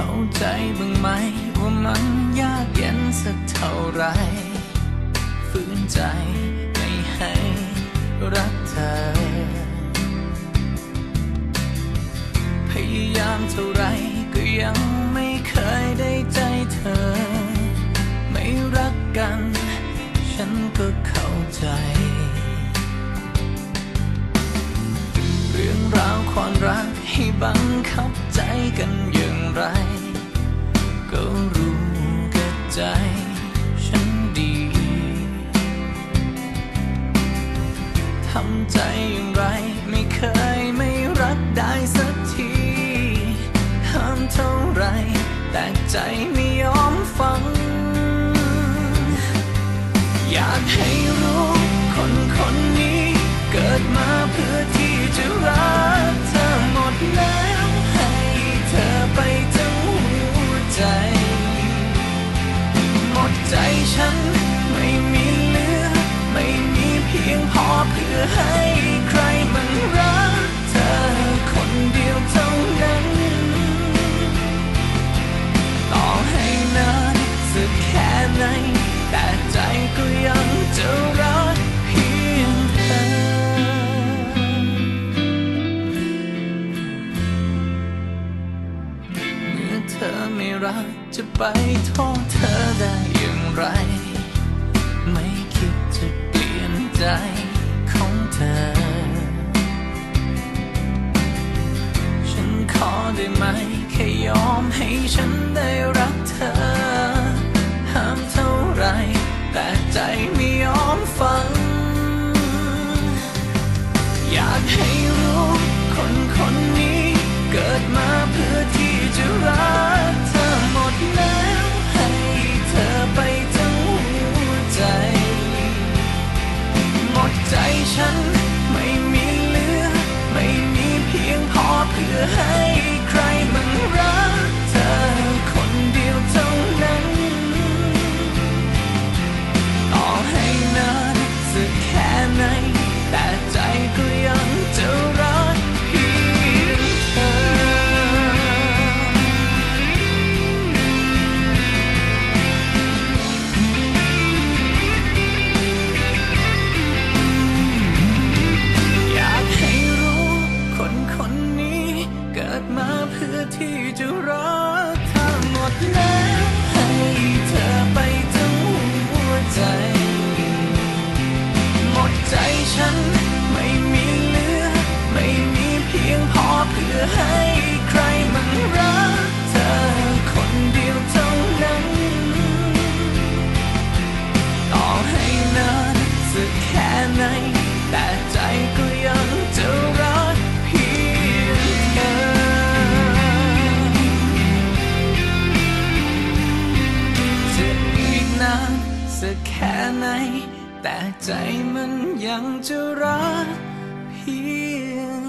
ข้าใจบ้างไหม ว่ามันยากเย็นสักเท่าไร ฝืนใจไม่ให้รักเธอ พยายามเท่าไรก็ยังไม่เคยได้ใจเธอ ไม่รักกัน ฉันก็เข้าใจเรื่องราวความรักให้บังคับ ทำใจอย่างไร ไม่เคยไม่รักได้สักทีห้ามเท่าไร แต่ใจไม่ยอมฟัง อยากให้รู้คนคนนี้ เกิดมาเพื่อที่จะรักเธอหมดแล้ว ให้เธอไปทั้งหัวใจ หมดใจฉัน ให้ใครมันรักเธอคนเดียวเท่านั้น ต่อให้นานสักแค่ไหน แต่ใจก็ยังจะรักเพียงเธอ เมื่อเธอไม่รักจะไปโทษเธอ ได้ไหม แค่ยอมให้ฉันได้รักเธอ ห้ามเท่าไร แต่ใจไม่ยอมฟัง อยากให้รู้คนคนนี้เกิดมาเพื่อที่จะรักเธอหมดแล้วให้เธอไปทั้งหัวใจ หมดใจฉันไม่มีเหลือ ไม่มีเพียงพอเพื่อให้ จะรัก ค่ไหน แต่ใจมันยังจะรักเพียง